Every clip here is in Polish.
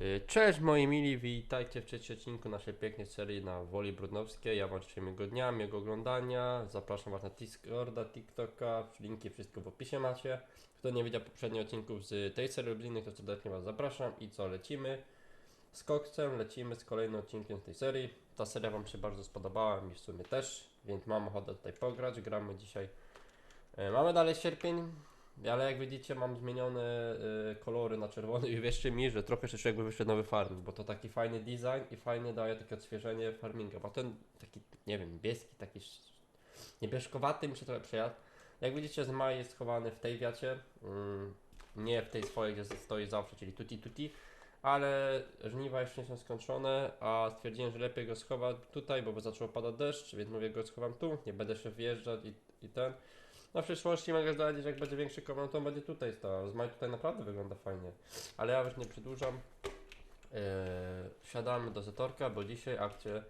Y, Cześć moi mili, witajcie w trzecim odcinku naszej pięknej serii na Woli Brudnowskiej. Ja wam życzę miłego dnia, miłego oglądania. Zapraszam was na Discorda, TikToka, linki wszystko w opisie macie. Kto nie widział poprzednich odcinków z tej serii lub z innych, to serdecznie was zapraszam. I co, lecimy z koksem, lecimy z kolejnym odcinkiem z tej serii. Ta seria wam się bardzo spodobała, mi w sumie też, więc mam ochotę tutaj pograć. Gramy dzisiaj. E, Mamy dalej sierpień, ale jak widzicie mam zmienione y, kolory na czerwony i wierzcie mi, że trochę się jakby wyszedł nowy farming, bo to taki fajny design i fajnie daje takie odświeżenie farminga, bo ten taki, nie wiem, niebieski, taki sz- niebieszkowaty mi się trochę przejadł. Jak widzicie z Maj jest schowany w tej wiacie, mm, nie w tej swojej, gdzie stoi zawsze, czyli tutti tutti, ale żniwa jeszcze nie są skończone, a stwierdziłem, że lepiej go schować tutaj, bo zaczął padać deszcz, więc mówię go schowam tu, nie będę się wjeżdżać i, i ten. No w przyszłości mogę zdradzić, jak będzie większy komand, to on będzie tutaj stał. Z Maj tutaj naprawdę wygląda fajnie. Ale ja już nie przedłużam. Eee, siadamy do Zetorka, bo dzisiaj akcję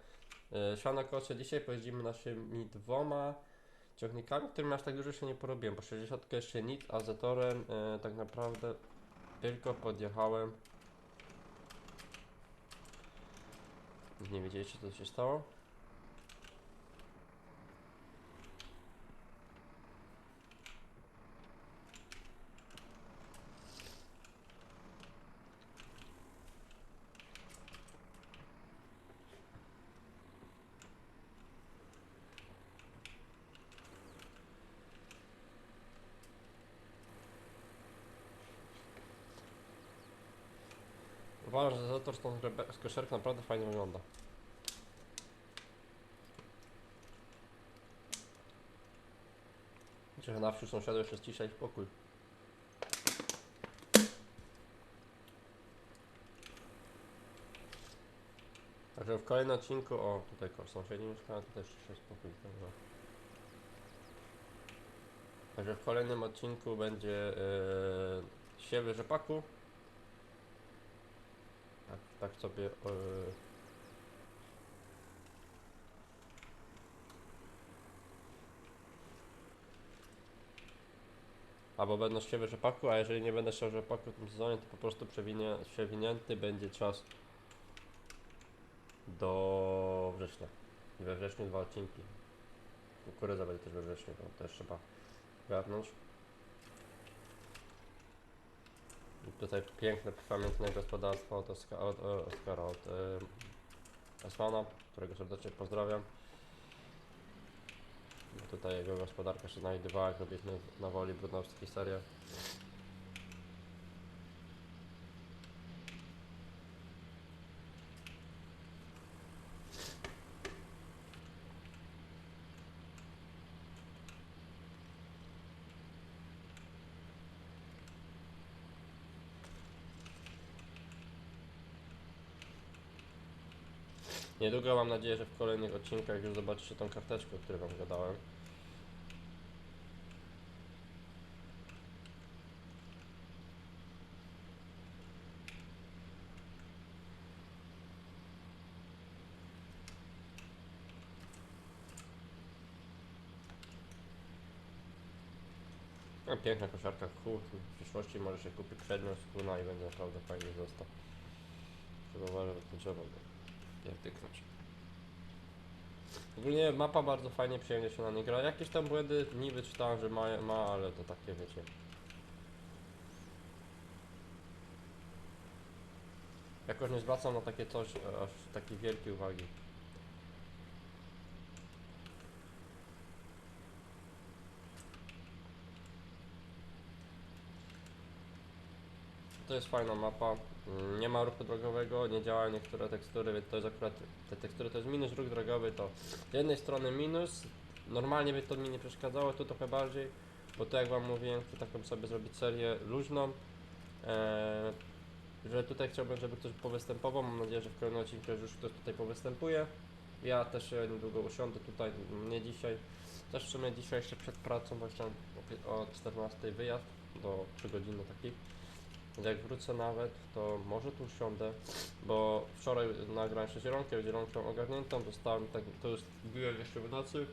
eee, siano kosze. Dzisiaj pojeździmy naszymi dwoma ciągnikami, którymi aż tak dużo się nie porobiłem, bo 60 jeszcze nic, a Zetorem eee, tak naprawdę tylko podjechałem. Nie wiedzieliście co się stało? Uważam, że Zetor z tą rebe- z koszerką naprawdę fajnie wygląda. Trochę na wsi sąsiadów jeszcze cisza i spokój. Także w kolejnym odcinku, o tutaj sąsiedzi mieszkają, to też cisza i spokój. Także, także w kolejnym odcinku będzie yy, siewy rzepaku. Tak, sobie. Yy, Albo będę siewy rzepaku, a jeżeli nie będę siał rzepaku w tym sezonie, to po prostu przewinie, przewinięty będzie czas do września. We wrześniu dwa odcinki. Kukurydza będzie też we wrześniu, to też trzeba garnąć. I tutaj piękne, pamiętne gospodarstwo od, Oska, od, Oskara, od y, Esmana, którego serdecznie pozdrawiam. Tutaj jego gospodarka się znajdowała, jak robiliśmy na woli brudnowskiej serię. Niedługo mam nadzieję, że w kolejnych odcinkach już zobaczycie tą karteczkę, o której wam gadałem. No, piękna kosiarka kół. W przyszłości może się kupi przedmiot z kuna i będzie naprawdę fajnie został. Trzeba uważać, że to drzewo nie wtyknąć. Ogólnie mapa bardzo fajnie, przyjemnie się na niej gra. Jakieś tam błędy niby czytałem, że ma, ma ale to takie wiecie. Jakoś nie zwracam na takie coś aż takiej wielkiej uwagi. To jest fajna mapa. Mm, Nie ma ruchu drogowego, nie działają niektóre tekstury, więc to jest akurat te tekstury to jest minus ruch drogowy, to z jednej strony minus. Normalnie by to mi nie przeszkadzało, tu trochę bardziej, bo to jak wam mówiłem, chcę taką sobie zrobić serię luźną. Eee, że tutaj chciałbym, żeby ktoś powystępował. Mam nadzieję, że w kolejnym odcinku już ktoś tutaj powystępuje. Ja też niedługo usiądę tutaj, nie dzisiaj. Też w sumie dzisiaj jeszcze przed pracą, pie- o 14 wyjazd do 3 godziny taki jak wrócę nawet, to może tu siądę, bo wczoraj nagrałem się z Zielonkiem, ogarniętą, dostałem tak, to już wbiłem jeszcze w nocy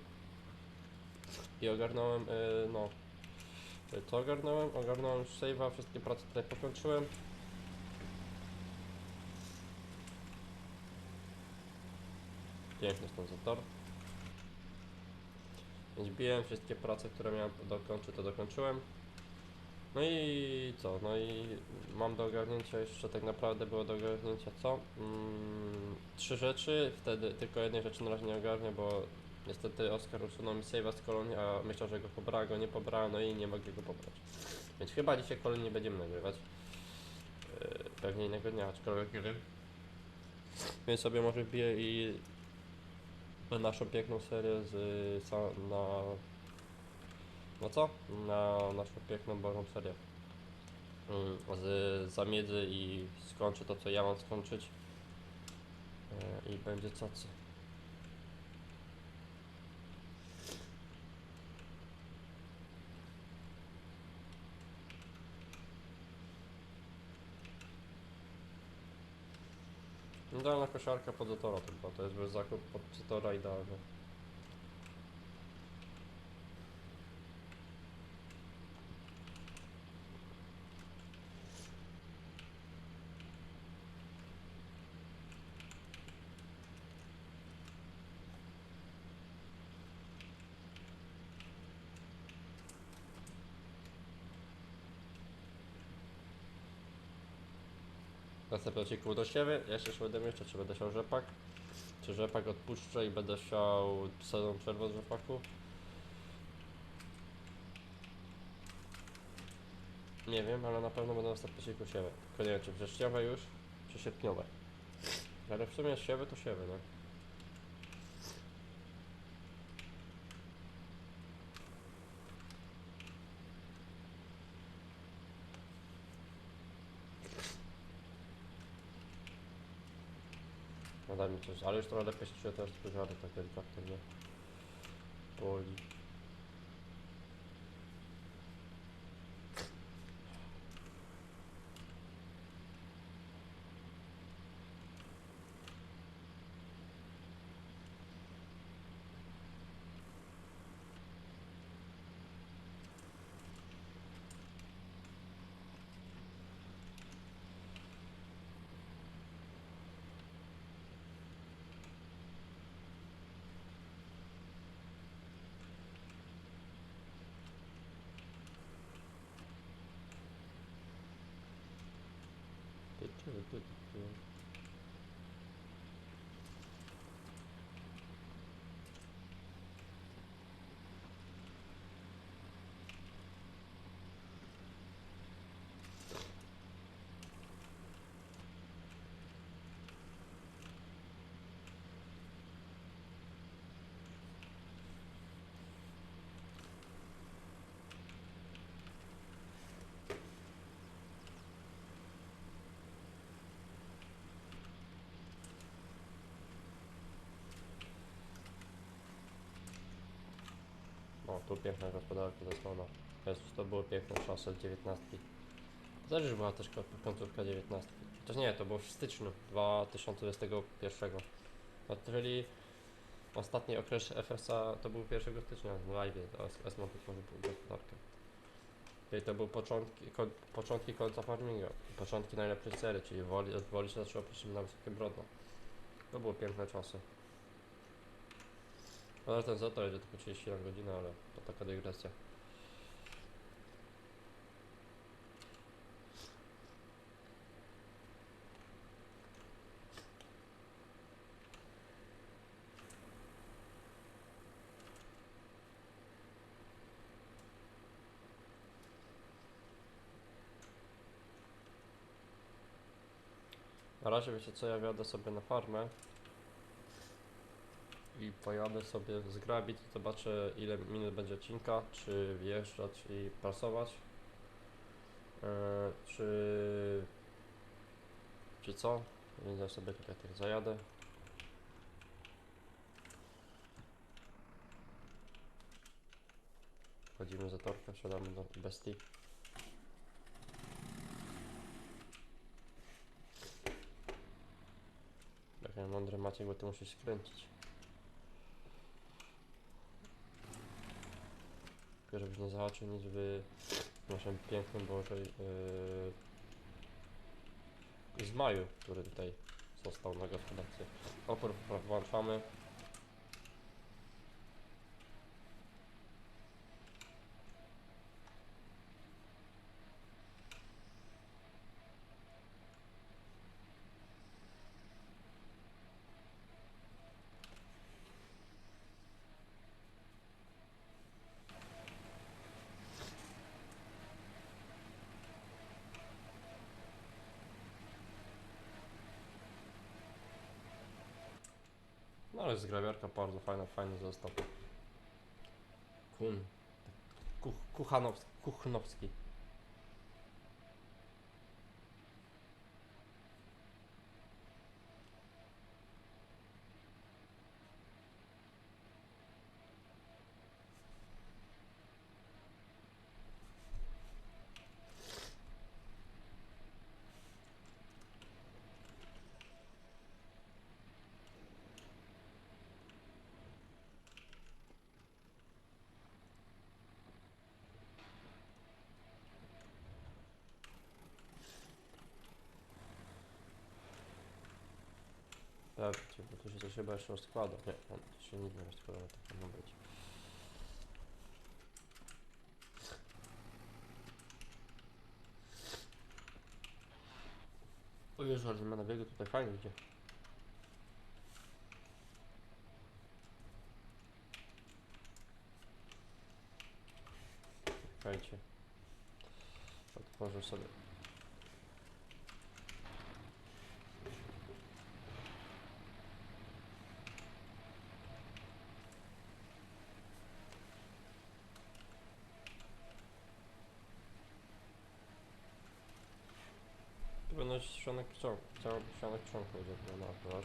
i ogarnąłem, yy, no, to ogarnąłem, ogarnąłem już save'a, wszystkie prace tutaj pokończyłem. Piękny sponsator. Więc biłem wszystkie prace, które miałem dokończyć, to dokończyłem. No i co? No i mam do ogarnięcia jeszcze tak naprawdę było do ogarnięcia co? Mm, trzy rzeczy, wtedy tylko jednej rzeczy na razie nie ogarnię, bo niestety Oskar usunął mi save'a z kolonii, a myślał, że go pobrała, go nie pobrała, no i nie mogę go pobrać. Więc chyba dzisiaj kolonii nie będziemy nagrywać. Yy, pewnie innego dnia, aczkolwiek nie wiem. Więc sobie może wbiję i naszą piękną serię z sa- na no co? Na naszą piękną Bożą serię Mm, z zamiedzy i skończę to co ja mam skończyć E, i będzie cacy. Idealna kosiarka pod Zatora tylko, to jest bez zakup pod Zatora idealny. Następny odcinku do siebie, ja jeszcze będę jeszcze, czy będę siał rzepak, czy rzepak odpuszczę i będę siał sezon przerwę z rzepaku. Nie wiem, ale na pewno będę następny odcinku siewy. Tylko nie wiem, czy wrześniowe już, czy sierpniowe. Ale w sumie siewy to siewy, no. No daj mi coś, ale już trochę lepiej się czuję teraz pożary, tak delikatnie mnie boli. Ty, ty, ty, ty. O, tu piękna gospodarka zasłona. Jest, to były piękne czasy od 19. Też już była też ko- końcówka 19. Chociaż nie, to było w styczniu 2021. No, czyli ostatni okres FSA to był 1 stycznia w live, to SMO tworzył gospodarkę. Czyli to były początki, ko, początki końca farminga, początki najlepszej serii, czyli woli, woli się zaczęło na wysokie brodno. To były piękne czasy. Ale ten za to jedzie tylko 30 na godzinę, ale to taka dygresja. Na razie wiecie co, ja wjadę sobie na farmę i pojadę sobie zgrabić i zobaczę ile minut będzie odcinka, czy wjeżdżać i prasować, e, czy, czy co, więc ja sobie tutaj tak zajadę. Wchodzimy za torkę, wsiadamy do bestii. Jak ja mądry Maciek, bo ty musisz skręcić. Żebyś nie zahaczył nic w naszym pięknym Bożej yy, z maju, który tutaj został na gospodarce. Opór włączamy. Bardzo fajna, fajny zestaw. Kun. Kuch, kuchanowski, kuchnowski. Pewnie, bo to się coś chyba jeszcze rozkłada. Nie, on to się nic nie rozkłada, tak powinno być. O Jezu, ale zmiana biegu tutaj fajnie idzie. Czekajcie. Otworzę sobie. To będą ścianek ciąg, cały ścianek ciąg będzie to na akurat.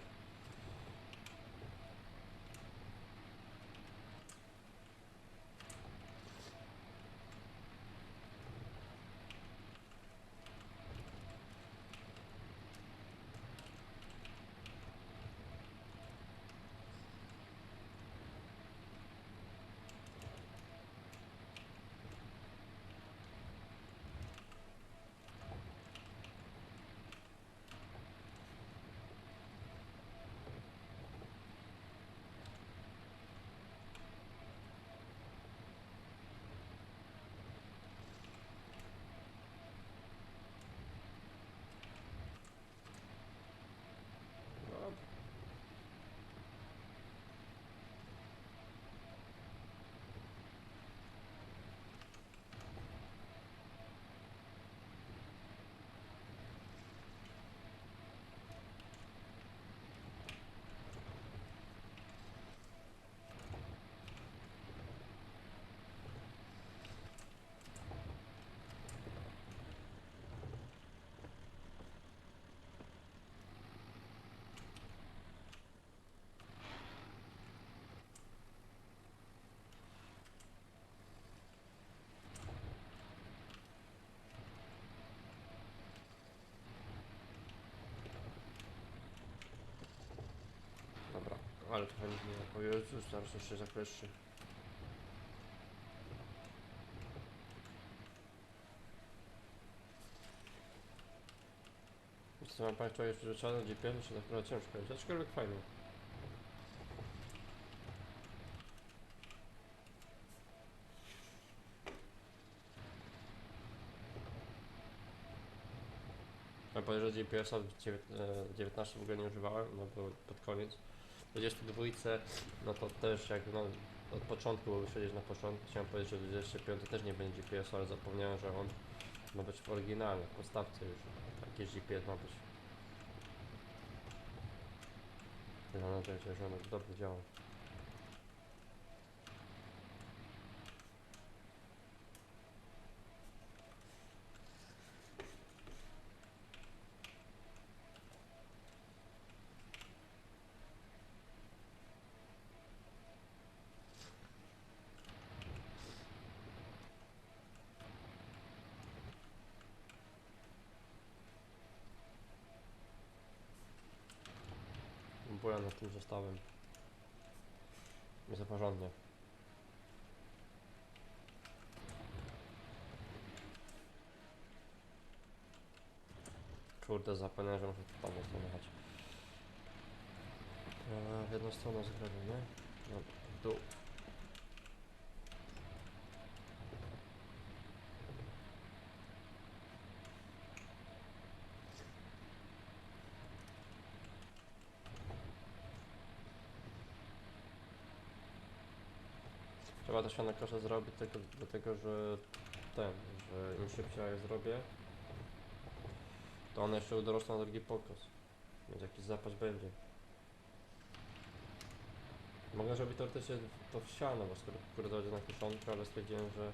Dobra. Dobra, ale trochę nic nie O Jezus, zaraz jeszcze zakleszczy. Zastanawiam Państwa jeszcze, że trzeba na GPS, czy naprawdę ciężko jest, aczkolwiek fajnie. Ja powiem, że GPS-a w dziewię- e, 19 w ogóle nie używałem, no bo pod koniec. W 22 no to też jak no, od początku, bo wyszedłeś na początku, chciałem powiedzieć, że w 25 też nie będzie GPS, ale zapomniałem, że on ma być w oryginale, w podstawce już. Jakiś GPS ma być. No, no to że on dobrze działa. Nad tym zestawem. Za porządnie. Kurde, zapomniałem, że muszę tu tam mocno jechać. Eee, w jedną stronę zrobię, nie? No, w dół. Na kosze zrobić tylko dlatego, że ten, że im szybciej je zrobię, to one jeszcze dorosną na drugi pokaz. Więc jakiś zapas będzie. Mogę zrobić teoretycznie to w ścianę, bo skoro będzie na kieszonkę, ale stwierdziłem, że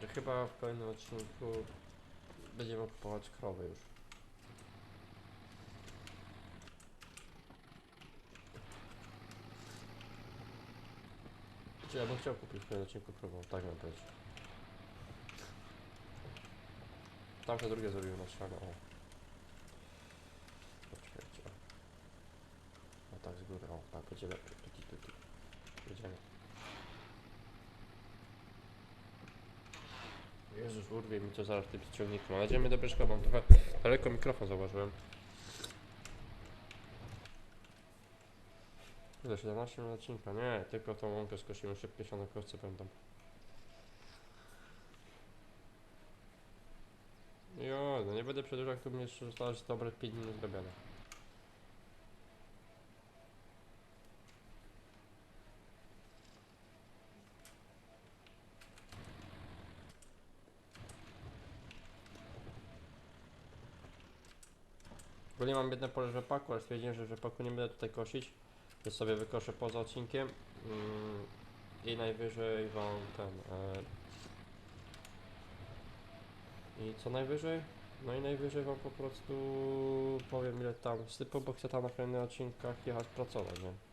że chyba w kolejnym odcinku będziemy kupować krowy już. Czy ja bym chciał kupić w kolejnym odcinku krową, tak mam powiedzieć. Tamte drugie zrobiły na ścianę, o. Poczekajcie, o. O tak z góry, o tak będzie lepiej, tuki tuki. Jedziemy. Jezus, urwie mi to zaraz tym ciągnikiem, ale jedziemy do Brzeszka, mam trochę daleko mikrofon zauważyłem. Ile, 17 minut odcinka? Nie, tylko tą łąkę skosimy, szybkie sianokowce będą. Jo, no nie będę przedłużał, tu mnie jeszcze zostało dobre 5 minut zrobione. W ogóle mam jedno pole rzepaku, ale stwierdziłem, że rzepaku nie będę tutaj kosić, że sobie wykoszę poza odcinkiem mm, i najwyżej wam ten... E, I co najwyżej? No i najwyżej wam po prostu powiem ile tam sypał, bo chcę tam na kolejnych odcinkach jechać pracować, nie?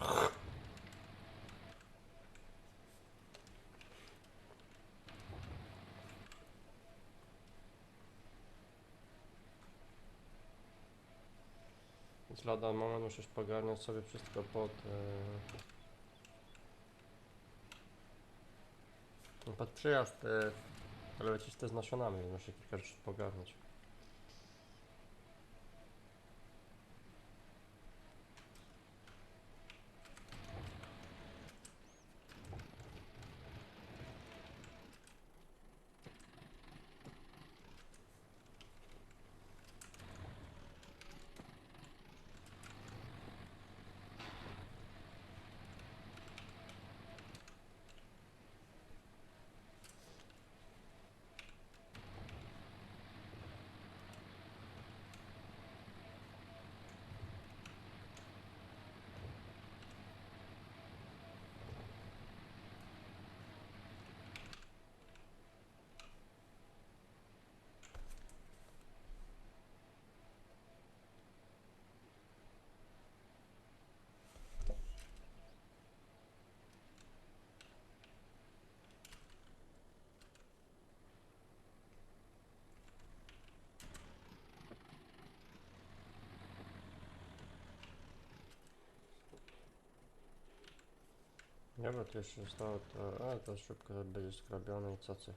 Myśl. Więc lada moment musisz pogarniać sobie wszystko pod... E, pod przyjazd, e, ale lecisz te z nasionami, więc muszę kilka rzeczy pogarniać. Nie, bo to jeszcze zostało to, a to szybko będzie skrobione i cacy.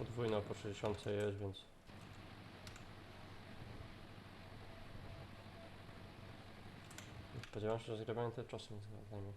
Podwójna po 60 jest, więc... Spodziewałem się, że zgrabianie te czasy nie zajmie.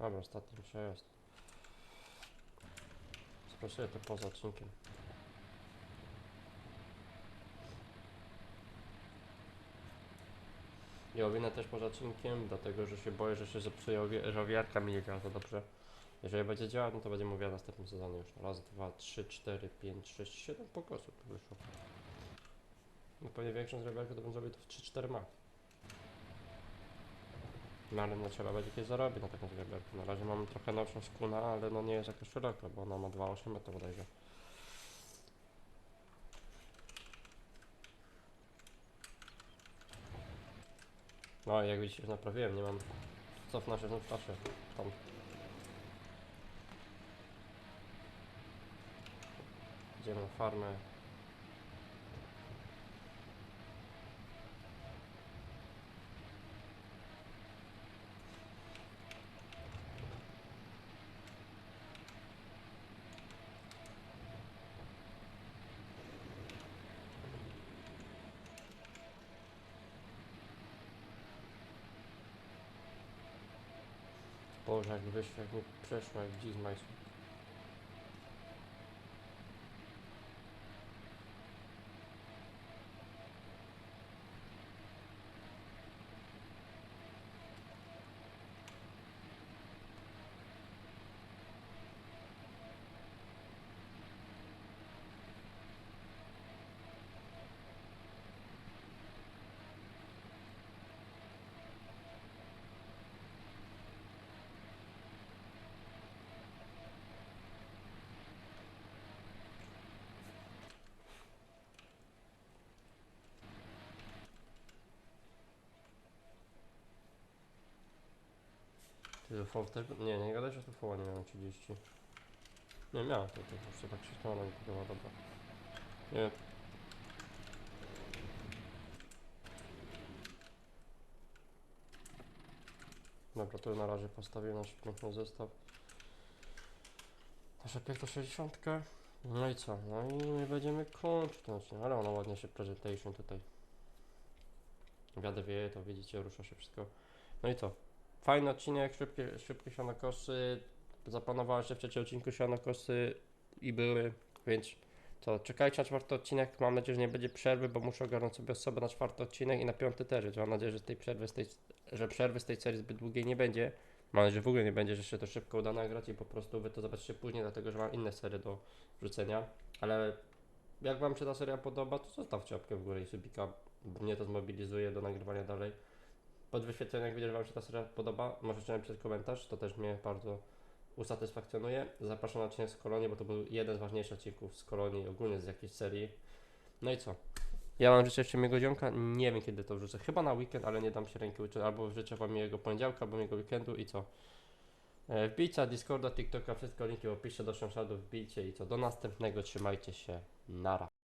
Dobra, ostatni przejazd. Sprasuję to poza odcinkiem. I owinę też poza odcinkiem, dlatego że się boję, że się zepsuje, owijarka mi nie działa za dobrze. Jeżeli będzie działać, no to będzie mówiła w następnym sezonie już. Raz, dwa, trzy, cztery, pięć, sześć, siedem pokosów wyszło. No pewnie większą zrobiarkę to bym zrobił to w 3-4 max. No ale no trzeba będzie kiedyś zarobić na taką zrobiarkę. Na razie mam trochę nowszą skuna, ale no nie jest jakaś szeroka, bo ona ma 2,8 metrów bodajże. No jak widzicie już naprawiłem, nie mam cofna się w czasie. Tam. Idziemy na farmę. Boże, jak wyszło, jak mi przeszło, jak dziś też... Nie, nie gadaj, że UFO nie miałem 30. Nie, miałem to, to już się tak się nie podoba, dobra. Nie. Dobra, tu na razie postawię nasz piękny zestaw. Nasza piękna 60. No i co? No i my będziemy kończyć ale ona ładnie się presentation tutaj. Wiadę wieje, to widzicie, rusza się wszystko. No i co? Fajny odcinek, szybkie, szybkie sianokosy. Zaplanowałem się w trzecim odcinku sianokosy i były, więc to czekajcie na czwarty odcinek. Mam nadzieję, że nie będzie przerwy, bo muszę ogarnąć sobie osobę na czwarty odcinek i na piąty też. więc Mam nadzieję, że tej przerwy, z tej, że przerwy z tej serii zbyt długiej nie będzie. Mam nadzieję, że w ogóle nie będzie, że się to szybko uda nagrać i po prostu wy to zobaczycie później, dlatego że mam inne serie do wrzucenia. Ale jak Wam się ta seria podoba, to zostawcie łapkę w górę i subika. Mnie to zmobilizuje do nagrywania dalej. Pod wyświetleniem, jak że Wam się ta seria podoba, możecie napisać komentarz, to też mnie bardzo usatysfakcjonuje. Zapraszam na odcinek z Kolonii, bo to był jeden z ważniejszych odcinków z Kolonii, ogólnie z jakiejś serii. No i co? Ja Wam życzę jeszcze miłego dzionka, nie wiem kiedy to wrzucę, chyba na weekend, ale nie dam się ręki uczyć, albo życzę Wam miłego poniedziałka, albo miłego weekendu i co? E, Wbijcie Discorda, TikToka, wszystko linki w opisie do sąsiadów, wbijcie i co? Do następnego, trzymajcie się, nara.